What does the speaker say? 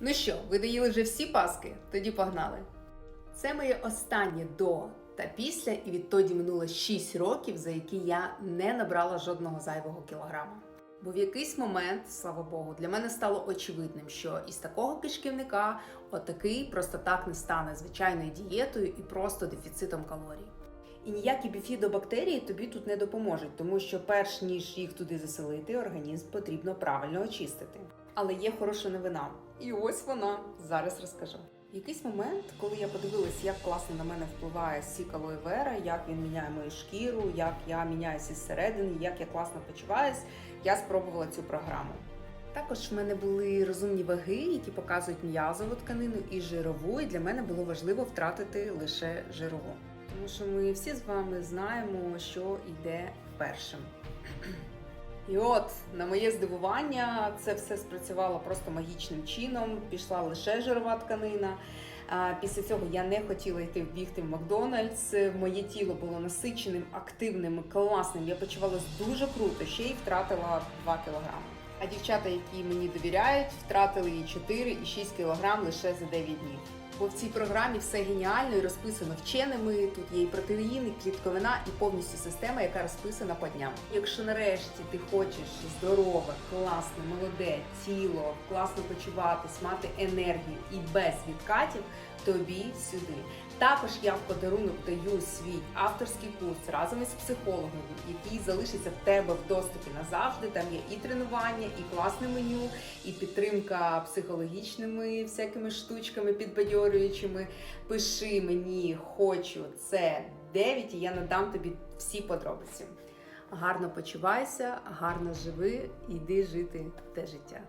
Ну що, ви доїли вже всі паски? Тоді погнали. Це моє останнє до та після, і відтоді минуло 6 років, за які я не набрала жодного зайвого кілограма. Бо в якийсь момент, слава Богу, для мене стало очевидним, що із такого кишківника отакий просто так не стане звичайною дієтою і просто дефіцитом калорій. І ніякі біфідобактерії тобі тут не допоможуть, тому що перш ніж їх туди заселити, організм потрібно правильно очистити. Але є хороша новина. І ось вона зараз розкажу. Якийсь момент, коли я подивилась, як класно на мене впливає сік алоє вера, як він міняє мою шкіру, як я міняюся зсередини, як я класно почуваюсь, я спробувала цю програму. Також в мене були розумні ваги, які показують м'язову тканину і жирову. І для мене було важливо втратити лише жирову. Тому що ми всі з вами знаємо, що йде першим. І от, на моє здивування, це все спрацювало просто магічним чином. Пішла лише жирова тканина. Після цього я не хотіла йти бігти в Макдональдс. Моє тіло було насиченим, активним, класним. Я почувалася дуже круто, ще й втратила 2 кілограми. А дівчата, які мені довіряють, втратили і 4, і 6 кілограм лише за 9 днів. Бо в цій програмі все геніально і розписано вченими. Тут є і протеїни, і клітковина, і повністю система, яка розписана по дням. Якщо нарешті ти хочеш здорове, класне, молоде тіло, класно почуватись, мати енергію і без відкатів, тобі сюди. Також я в подарунок даю свій авторський курс разом із психологом, який залишиться в тебе в доступі назавжди. Там є і тренування, і класне меню, і підтримка психологічними всякими штучками підбадьорюючими. Пиши мені, хочу це 9, і я надам тобі всі подробиці. Гарно почувайся, гарно живи, іди жити те життя.